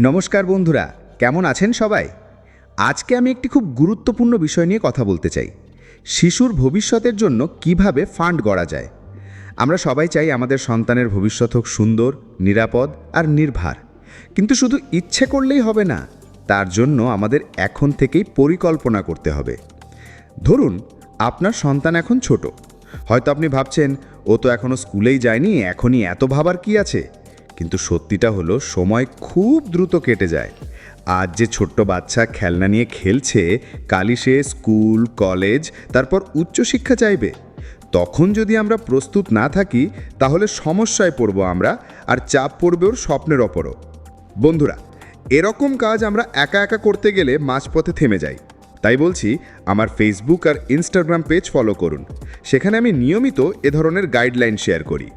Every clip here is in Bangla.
নমস্কার বন্ধুরা, কেমন আছেন সবাই? আজকে আমি একটি খুব গুরুত্বপূর্ণ বিষয় নিয়ে কথা বলতে চাই। শিশুর ভবিষ্যতের জন্য কীভাবে ফান্ড গড়া যায়? আমরা সবাই চাই আমাদের সন্তানের ভবিষ্যৎ হোক সুন্দর, নিরাপদ আর নির্ভার। কিন্তু শুধু ইচ্ছে করলেই হবে না, তার জন্য আমাদের এখন থেকেই পরিকল্পনা করতে হবে। ধরুন, আপনার সন্তান এখন ছোট। হয়তো আপনি ভাবছেন, ও তো এখনও স্কুলেই যায়নি, এখনই এত ভাবার কি আছে? কিন্তু সত্যিটা হলো, সময় খুব দ্রুত কেটে যায়। আজ যে ছোট্ট বাচ্চা খেলনা নিয়ে খেলছে কালি সে স্কুল, কলেজ, তারপর উচ্চশিক্ষা চাইবে। তখন যদি আমরা প্রস্তুত না থাকি, তাহলে সমস্যায় পড়ব আমরা, আর চাপ পড়বে ওর স্বপ্নের ওপরও। বন্ধুরা, এরকম কাজ আমরা একা একা করতে গেলে মাঝপথে থেমে যাই। তাই বলছি, আমার ফেসবুক আর ইনস্টাগ্রাম পেজ ফলো করুন। সেখানে আমি নিয়মিত এ ধরনের গাইডলাইন শেয়ার করি।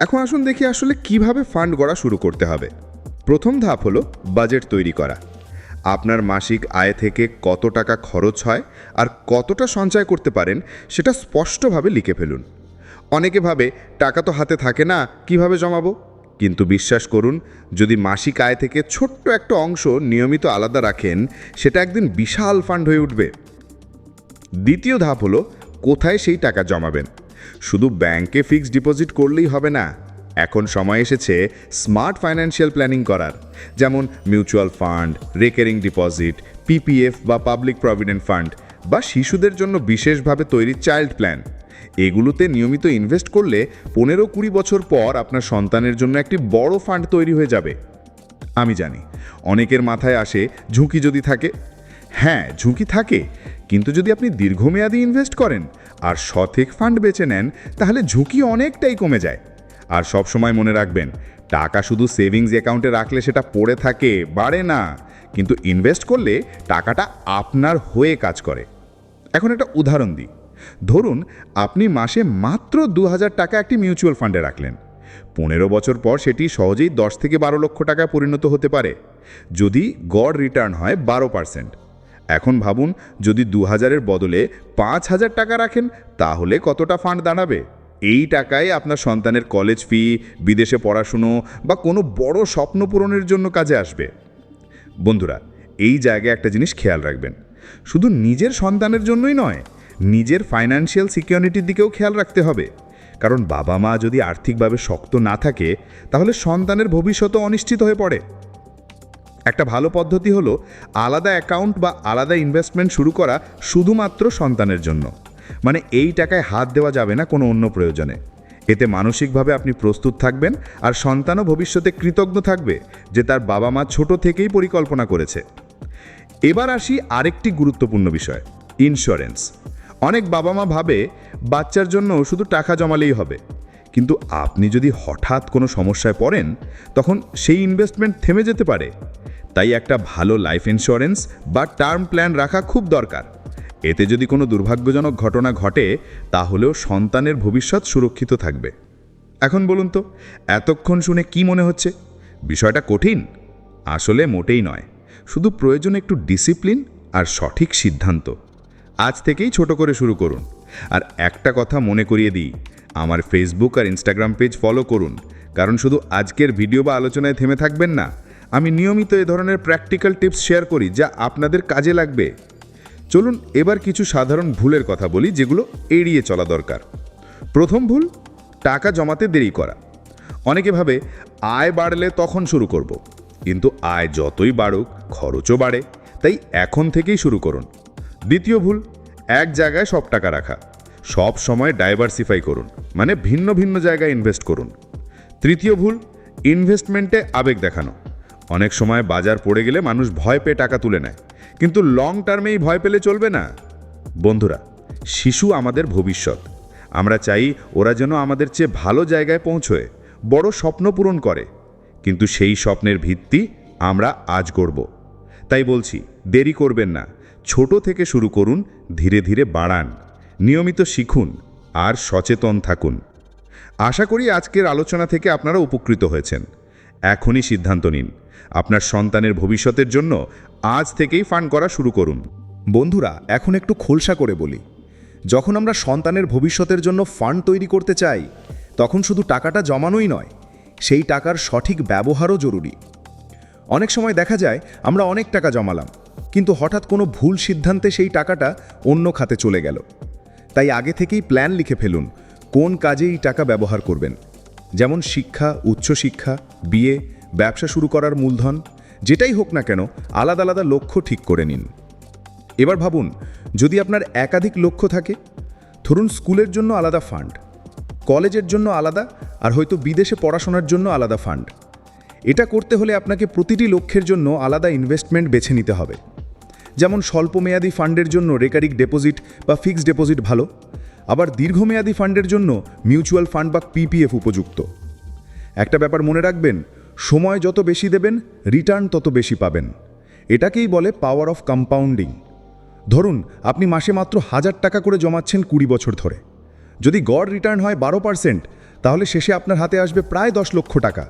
এখন আসুন দেখি আসলে কীভাবে ফান্ড গড়া শুরু করতে হবে। প্রথম ধাপ হলো বাজেট তৈরি করা। আপনার মাসিক আয় থেকে কত টাকা খরচ হয় আর কতটা সঞ্চয় করতে পারেন সেটা স্পষ্টভাবে লিখে ফেলুন। অনেকে ভাবে, টাকা তো হাতে থাকে না, কীভাবে জমাবো? কিন্তু বিশ্বাস করুন, যদি মাসিক আয় থেকে ছোট্ট একটা অংশ নিয়মিত আলাদা রাখেন, সেটা একদিন বিশাল ফান্ড হয়ে উঠবে। দ্বিতীয় ধাপ হলো কোথায় সেই টাকা জমাবেন। শুধু ব্যাংকে ফিক্সড ডিপোজিট করলেই হবে না। এখন সময় এসেছে স্মার্ট ফাইন্যান্সিয়াল প্ল্যানিং করার। যেমন mutual fund, recurring deposit, PPF বা পাবলিক প্রভিডেন্ট ফান্ড বা শিশুদের জন্য বিশেষভাবে তৈরি চাইল্ড প্ল্যান। এগুলোতে নিয়মিত ইনভেস্ট করলে পনেরো কুড়ি বছর পর আপনার সন্তানের জন্য একটি বড় ফান্ড তৈরি হয়ে যাবে। আমি জানি, অনেকের মাথায় আসে, ঝুঁকি যদি থাকে হ্যাঁ ঝুঁকি থাকে। কিন্তু যদি আপনি দীর্ঘমেয়াদী ইনভেস্ট করেন আর সঠিক ফান্ড বেছে নেন, তাহলে ঝুঁকি অনেকটাই কমে যায়। আর সব সময় মনে রাখবেন, টাকা শুধু সেভিংস অ্যাকাউন্টে রাখলে সেটা পড়ে থাকে, বাড়ে না। কিন্তু ইনভেস্ট করলে টাকাটা আপনার হয়ে কাজ করে। এখন একটা উদাহরণ দিই। ধরুন, আপনি মাসে মাত্র দু হাজার টাকা একটি মিউচুয়াল ফান্ডে রাখলেন। পনেরো বছর পর সেটি সহজেই দশ থেকে বারো লক্ষ টাকায় পরিণত হতে পারে। যদি গড় রিটার্ন হয় বারো পার্সেন্ট এখন ভাবুন, যদি দু হাজারের বদলে পাঁচ হাজার টাকা রাখেন, তাহলে কতটা ফান্ড দাঁড়াবে? এই টাকায় আপনার সন্তানের কলেজ ফি বিদেশে পড়াশুনো বা কোনো বড় স্বপ্ন পূরণের জন্য কাজে আসবে। বন্ধুরা, এই জায়গায় একটা জিনিস খেয়াল রাখবেন। শুধু নিজের সন্তানের জন্যই নয়, নিজের ফাইন্যান্সিয়াল সিকিউরিটির দিকেও খেয়াল রাখতে হবে। কারণ বাবা মা যদি আর্থিকভাবে শক্ত না থাকে, তাহলে সন্তানের ভবিষ্যৎও অনিশ্চিত হয়ে পড়ে। একটা ভালো পদ্ধতি হলো আলাদা অ্যাকাউন্ট বা আলাদা ইনভেস্টমেন্ট শুরু করা শুধুমাত্র সন্তানের জন্য। মানে এই টাকায় হাত দেওয়া যাবে না কোনো অন্য প্রয়োজনে। এতে মানসিকভাবে আপনি প্রস্তুত থাকবেন আর সন্তানও ভবিষ্যতে কৃতজ্ঞ থাকবে যে তার বাবা মা ছোট থেকেই পরিকল্পনা করেছে। এবার আসি আরেকটি গুরুত্বপূর্ণ বিষয় ইন্স্যুরেন্স অনেক বাবা মা ভাবে বাচ্চার জন্য শুধু টাকা জমালেই হবে। কিন্তু আপনি যদি হঠাৎ কোনো সমস্যায় পড়েন, তখন সেই ইনভেস্টমেন্ট থেমে যেতে পারে। তাই একটা ভালো লাইফ ইন্স্যুরেন্স বা টার্ম প্ল্যান রাখা খুব দরকার। এতে যদি কোনো দুর্ভাগ্যজনক ঘটনা ঘটে, তাহলেও সন্তানের ভবিষ্যৎ সুরক্ষিত থাকবে। এখন বলুন তো, এতক্ষণ শুনে কি মনে হচ্ছে? বিষয়টা কঠিন? আসলে মোটেই নয়। শুধু প্রয়োজন একটু ডিসিপ্লিন আর সঠিক সিদ্ধান্ত। আজ থেকেই ছোট করে শুরু করুন। আর একটা কথা মনে করিয়ে দিই, আমার ফেসবুক আর ইনস্টাগ্রাম পেজ ফলো করুন। কারণ শুধু আজকের ভিডিও বা আলোচনায় থেমে থাকবেন না আমি নিয়মিত এ ধরনের প্র্যাকটিক্যাল টিপস শেয়ার করি যা আপনাদের কাজে লাগবে। চলুন এবার কিছু সাধারণ ভুলের কথা বলি যেগুলো এড়িয়ে চলা দরকার। প্রথম ভুল, টাকা জমাতে দেরি করা। অনেকে ভাবে, আয় বাড়লে তখন শুরু করব। কিন্তু আয় যতই বাড়ুক, খরচও বাড়ে, তাই এখন থেকেই শুরু করুন। দ্বিতীয় ভুল, এক জায়গায় সব টাকা রাখা। সব সময় ডাইভার্সিফাই করুন মানে ভিন্ন ভিন্ন জায়গায় ইনভেস্ট করুন। তৃতীয় ভুল ইনভেস্টমেন্টে আবেগ দেখানো। অনেক সময় বাজার পড়ে গেলে মানুষ ভয় পেয়ে টাকা তুলে নেয়। কিন্তু লং টার্মেই ভয় পেলে চলবে না। বন্ধুরা, শিশু আমাদের ভবিষ্যৎ। আমরা চাই ওরা যেন আমাদের চেয়ে ভালো জায়গায় পৌঁছয়, বড় স্বপ্ন পূরণ করে। কিন্তু সেই স্বপ্নের ভিত্তি আমরা আজ করব তাই বলছি, দেরি করবেন না। ছোট থেকে শুরু করুন, ধীরে ধীরে বাড়ান। নিয়মিত শিখুন আর সচেতন থাকুন। আশা করি আজকের আলোচনা থেকে আপনারা উপকৃত হয়েছেন। এখনই সিদ্ধান্ত নিন। আপনার সন্তানের ভবিষ্যতের জন্য আজ থেকেই ফান্ড করা শুরু করুন। বন্ধুরা, এখন একটু খোলসা করে বলি। যখন আমরা সন্তানের ভবিষ্যতের জন্য ফান্ড তৈরি করতে চাই, তখন শুধু টাকাটা জমানোই নয়, সেই টাকার সঠিক ব্যবহারও জরুরি। অনেক সময় দেখা যায়, আমরা অনেক টাকা জমালাম, কিন্তু হঠাৎ কোনো ভুল সিদ্ধান্তে সেই টাকাটা অন্য খাতে চলে গেল। তাই আগে থেকেই প্ল্যান লিখে ফেলুন, কোন কাজে এই টাকা ব্যবহার করবেন। যেমন শিক্ষা, উচ্চশিক্ষা, বিয়ে ব্যবসা শুরু করার মূলধন, যেটাই হোক না কেন, আলাদা আলাদা লক্ষ্য ঠিক করে নিন। এবার ভাবুন, যদি আপনার একাধিক লক্ষ্য থাকে, ধরুন স্কুলের জন্য আলাদা ফান্ড, কলেজের জন্য আলাদা, আর হয়তো বিদেশে পড়াশোনার জন্য আলাদা ফান্ড। এটা করতে হলে আপনাকে প্রতিটি লক্ষ্যের জন্য আলাদা ইনভেস্টমেন্ট বেছে নিতে হবে। যেমন স্বল্পমেয়াদী ফান্ডের জন্য রেকারিক ডিপোজিট বা ফিক্সড ডিপোজিট ভালো, আবার দীর্ঘমেয়াদী ফান্ডের জন্য মিউচুয়াল ফান্ড বা পিপিএফ উপযুক্ত। একটা ব্যাপার মনে রাখবেন সময় যত বেশি দেবেন রিটার্ন তত বেশি পাবেন। এটাকেই বলে পাওয়ার অফ কম্পাউন্ডিং ধরুন, আপনি মাসে মাত্র হাজার টাকা করে জমাচ্ছেন কুড়ি বছর ধরে। যদি গড় রিটার্ন হয় বারো পার্সেন্ট তাহলে শেষে আপনার হাতে আসবে প্রায় দশ লক্ষ টাকা।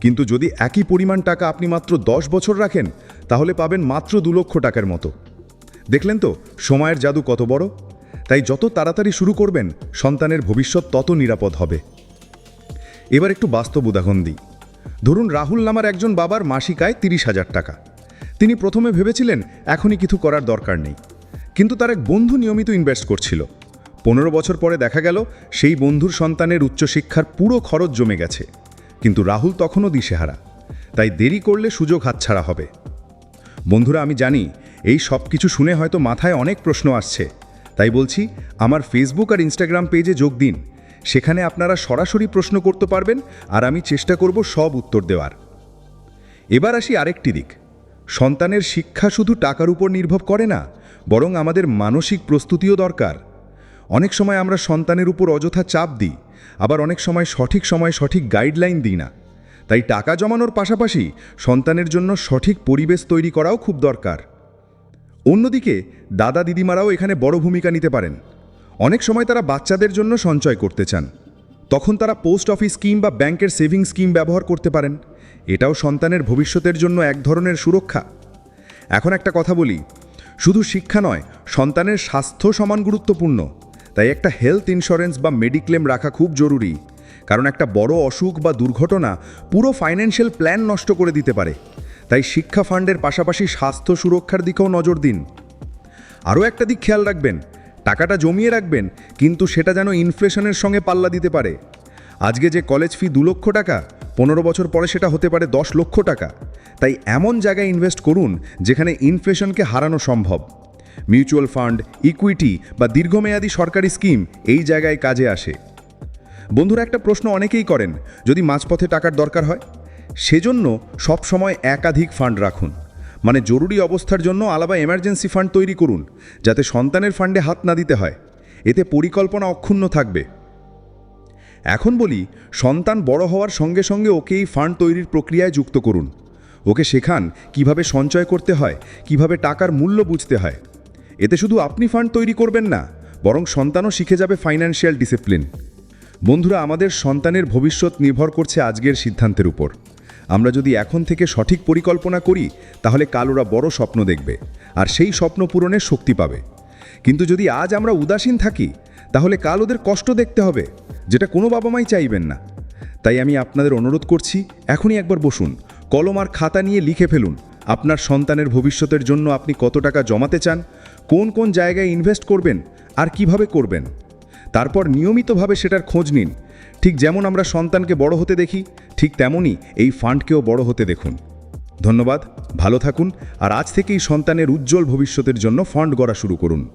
কিন্তু যদি একই পরিমাণ টাকা আপনি মাত্র দশ বছর রাখেন, তাহলে পাবেন মাত্র দু লক্ষ টাকার মতো। দেখলেন তো, সময়ের জাদু কত বড়? তাই যত তাড়াতাড়ি শুরু করবেন, সন্তানের ভবিষ্যৎ তত নিরাপদ হবে। এবার একটু বাস্তব উদাহরণ দিই। ধরুন রাহুল নামার একজন বাবার মাসিক আয় তিরিশ হাজার টাকা। তিনি প্রথমে ভেবেছিলেন, এখনই কিছু করার দরকার নেই। কিন্তু তার এক বন্ধু নিয়মিত ইনভেস্ট করছিল। পনেরো বছর পরে দেখা গেল, সেই বন্ধুর সন্তানের উচ্চশিক্ষার পুরো খরচ জমে গেছে। কিন্তু রাহুল তখনও দিশেহারা। তাই দেরি করলে সুযোগ হাতছাড়া হবে। বন্ধুরা, আমি জানি, এই সব কিছু শুনে হয়তো মাথায় অনেক প্রশ্ন আসছে। তাই বলছি, আমার ফেসবুক আর ইনস্টাগ্রাম পেজে যোগ দিন। সেখানে আপনারা সরাসরি প্রশ্ন করতে পারবেন আর আমি চেষ্টা করব সব উত্তর দেওয়ার। এবার আসি আরেকটি দিক। সন্তানের শিক্ষা শুধু টাকার উপর নির্ভর করে না, বরং আমাদের মানসিক প্রস্তুতিও দরকার। অনেক সময় আমরা সন্তানের উপর অযথা চাপ দিই, আবার অনেক সময় সঠিক সময়ে সঠিক গাইডলাইন দিই না। তাই টাকা জমানোর পাশাপাশি সন্তানের জন্য সঠিক পরিবেশ তৈরি করাও খুব দরকার। অন্যদিকে দাদা দিদিমারাও এখানে বড় ভূমিকা নিতে পারেন। অনেক সময় তারা বাচ্চাদের জন্য সঞ্চয় করতে চান। তখন তারা পোস্ট অফিস স্কিম বা ব্যাংকের সেভিং স্কিম ব্যবহার করতে পারেন। এটাও সন্তানের ভবিষ্যতের জন্য এক ধরনের সুরক্ষা। এখন একটা কথা বলি, শুধু শিক্ষা নয়, সন্তানের স্বাস্থ্য সমান গুরুত্বপূর্ণ। তাই একটা হেলথ ইন্স্যুরেন্স বা মেডিক্লেম রাখা খুব জরুরি। কারণ একটা বড় অসুখ বা দুর্ঘটনা পুরো ফাইন্যান্সিয়াল প্ল্যান নষ্ট করে দিতে পারে। তাই শিক্ষা ফান্ডের পাশাপাশি স্বাস্থ্য সুরক্ষার দিকেও নজর দিন। আরও একটা দিক খেয়াল রাখবেন টাকাটা জমিয়ে রাখবেন, কিন্তু সেটা যেন ইনফ্লেশনের সঙ্গে পাল্লা দিতে পারে। আজকে যে কলেজ ফি দু লক্ষ টাকা, পনেরো বছর পরে সেটা হতে পারে দশ লক্ষ টাকা। তাই এমন জায়গায় ইনভেস্ট করুন, যেখানে ইনফ্লেশনকে হারানো সম্ভব। মিউচুয়াল ফান্ড ইকুইটি বা দীর্ঘমেয়াদী সরকারি স্কিম এই জায়গায় কাজে আসে। বন্ধুরা, একটা প্রশ্ন অনেকেই করেন, যদি মাঝপথে টাকার দরকার হয়? সেজন্য সবসময় একাধিক ফান্ড রাখুন। মানে জরুরি অবস্থার জন্য আলাদা এমার্জেন্সি ফান্ড তৈরি করুন, যাতে সন্তানের ফান্ডে হাত না দিতে হয়। এতে পরিকল্পনা অক্ষুণ্ণ থাকবে। এখন বলি, সন্তান বড় হওয়ার সঙ্গে সঙ্গে ওকে এই ফান্ড তৈরির প্রক্রিয়ায় যুক্ত করুন। ওকে শেখান কীভাবে সঞ্চয় করতে হয়, কীভাবে টাকার মূল্য বুঝতে হয়। এতে শুধু আপনি ফান্ড তৈরি করবেন না, বরং সন্তানও শিখে যাবে ফাইন্যান্সিয়াল ডিসিপ্লিন বন্ধুরা, আমাদের সন্তানের ভবিষ্যৎ নির্ভর করছে আজকের সিদ্ধান্তের উপর। আমরা যদি এখন থেকে সঠিক পরিকল্পনা করি, তাহলে কাল ওরা বড় স্বপ্ন দেখবে, আর সেই স্বপ্ন পূরণের শক্তি পাবে। কিন্তু যদি আজ আমরা উদাসীন থাকি, তাহলে কাল ওদের কষ্ট দেখতে হবে, যেটা কোনো বাবা মাই চাইবেন না। তাই আমি আপনাদের অনুরোধ করছি, এখনই একবার বসুন, কলম আর খাতা নিয়ে লিখে ফেলুন, আপনার সন্তানের ভবিষ্যতের জন্য আপনি কত টাকা জমাতে চান, কোন কোন জায়গায় ইনভেস্ট করবেন, আর কীভাবে করবেন। তারপর নিয়মিতভাবে সেটার খোঁজ নিন ঠিক যেমন আমরা সন্তানকে বড় হতে দেখি, ঠিক তেমনই এই ফান্ডকেও বড় হতে দেখুন। ধন্যবাদ, ভালো থাকুন, আর আজ থেকেই সন্তানের উজ্জ্বল ভবিষ্যতের জন্য ফান্ড গড়া শুরু করুন।